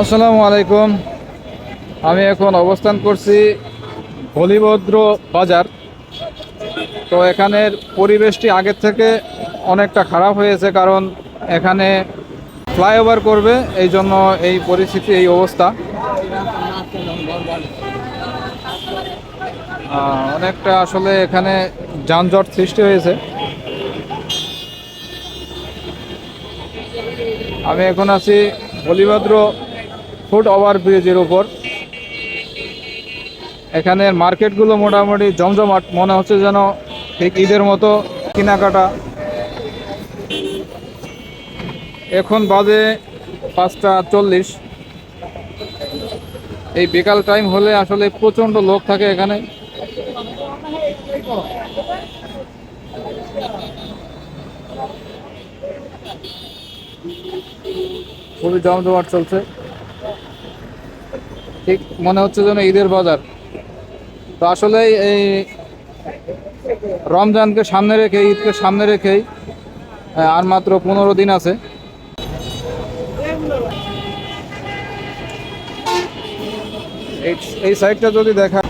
আসসালামু আলাইকুম। আমি এখন অবস্থান করছি হলিভদ্র বাজার। তো এখানের পরিবেশটি আগের থেকে অনেকটা খারাপ হয়েছে কারণ এখানে ফ্লাইওভার করবে, এই জন্য এই পরিস্থিতি, এই অবস্থা। অনেকটা আসলে এখানে যানজট সৃষ্টি হয়েছে। আমি এখন আছি বলিভদ্র ফুট ওভার ব্রিজের উপর। এখানের মার্কেটগুলো মোটামুটি জমজমাট, মনে হচ্ছে যেন ঠিক ঈদের মতো কেনাকাটা। এখন বাজে পাঁচটা চল্লিশ। এই বিকাল টাইম হলে আসলে প্রচণ্ড লোক থাকে এখানে। খুবই জমজমাট চলছে। ঠিক মনে হচ্ছে যেন ঈদের বাজার। তো আসলে এই রমজানকে সামনে রেখে, ঈদকে সামনে রেখেই আর মাত্র পনেরো দিন আছে। এই সাইডটা যদি দেখা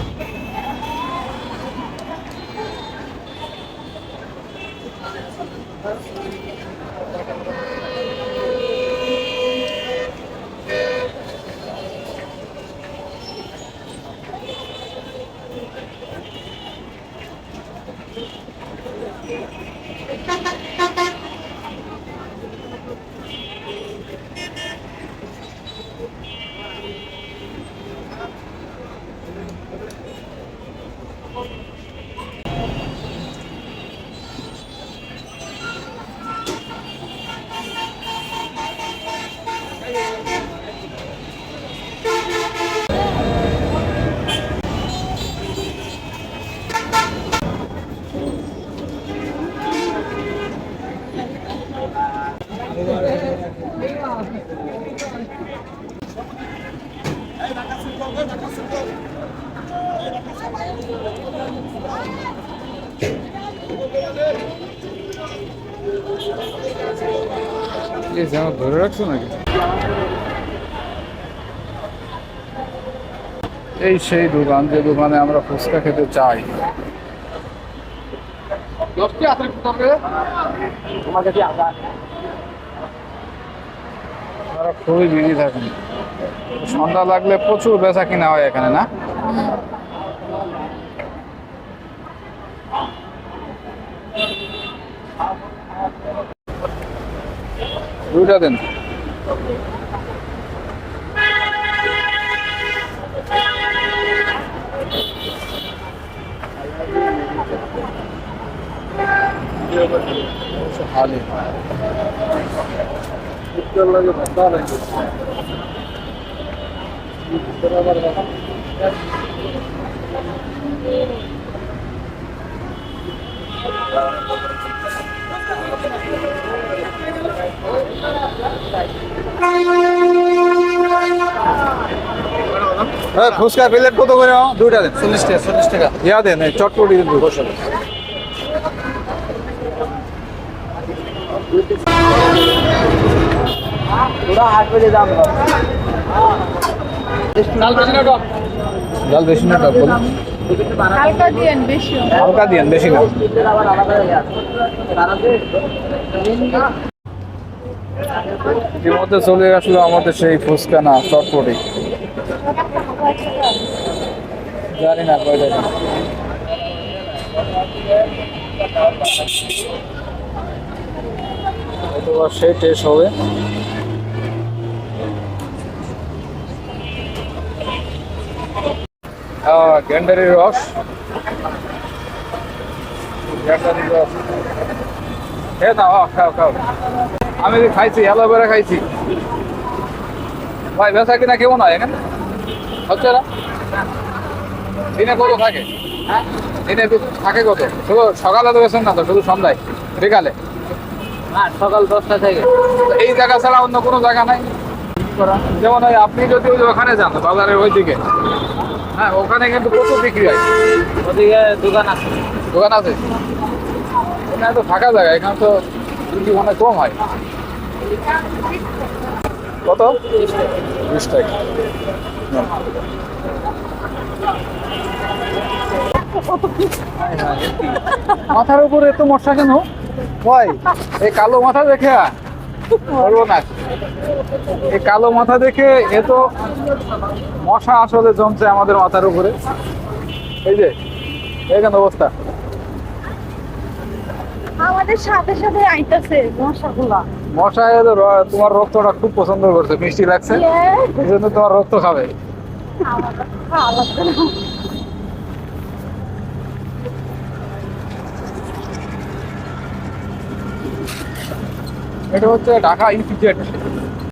Ha ha ha. ধরে রাখছো নাকি? এই সেই দোকান যে দোকানে আমরা ফুচকা খেতে চাই। খুবই বিজি থাকেন। সন্ধ্যা লাগলে প্রচুর বেচা কিনা হয় এখানে না? দুইটা দিন। খালি হ্যাঁ ফুচকা প্লেট কত করে দুইটা দিন। চল্লিশ টাকা চল্লিশ টাকা। ইয়া দেন চটপটি দিন ডাল বেশি না বলুন। হালকা দিয়েন বেশি। হালকা দিয়েন বেশি না। ইতিমধ্যে চলে আসলো আমাদের সেই ফুচকা না চটপটি। জানি না। কয়টা। অথবা সেই টেস্ট হবে। গ্যান্ডারির রস। গ্যান্ডারির রস। খেয়ে আহ, খাও খাও। আমি খাইছি অ্যালোভেরা খাইছি। ভাই বেচা কিনা কেমন হয় এখানে? হচ্ছে না? দিনে কত থাকে? দিনে থাকে কত? শুধু সকালে তো বেছেন না তো শুধু সন্ধ্যায় বিকালে? সকাল দশটা থেকে। এই জায়গা ছাড়া অন্য কোনো জায়গা নাই? যেমন ওই আপনি যদি ওখানে যান বাজারের ওই দিকে হ্যাঁ ওখানে কিন্তু প্রচুর বিক্রি হয়। ওদিকে দোকান আছে। দোকান আছে? এখানে তো ফাঁকা জায়গা এখানে তো বিক্রি অনেক কম হয়। কত? বিশ টাকা। মাথার উপরে এত মশা কেন? ভাই এই কালো মাথা দেখে না। এই কালো মাথা দেখে এ তো মশা আসলে জমছে আমাদের মাথার উপরে। এই যে এখানে অবস্থা? আমাদের সাথে সাথে আইতাছে মশাগুলা। মশা তোমার রক্তটা খুব পছন্দ করছে মিষ্টি লাগছে। এই জন্য তোমার রক্ত খাবে। এটা হচ্ছে ঢাকা ইপিজেড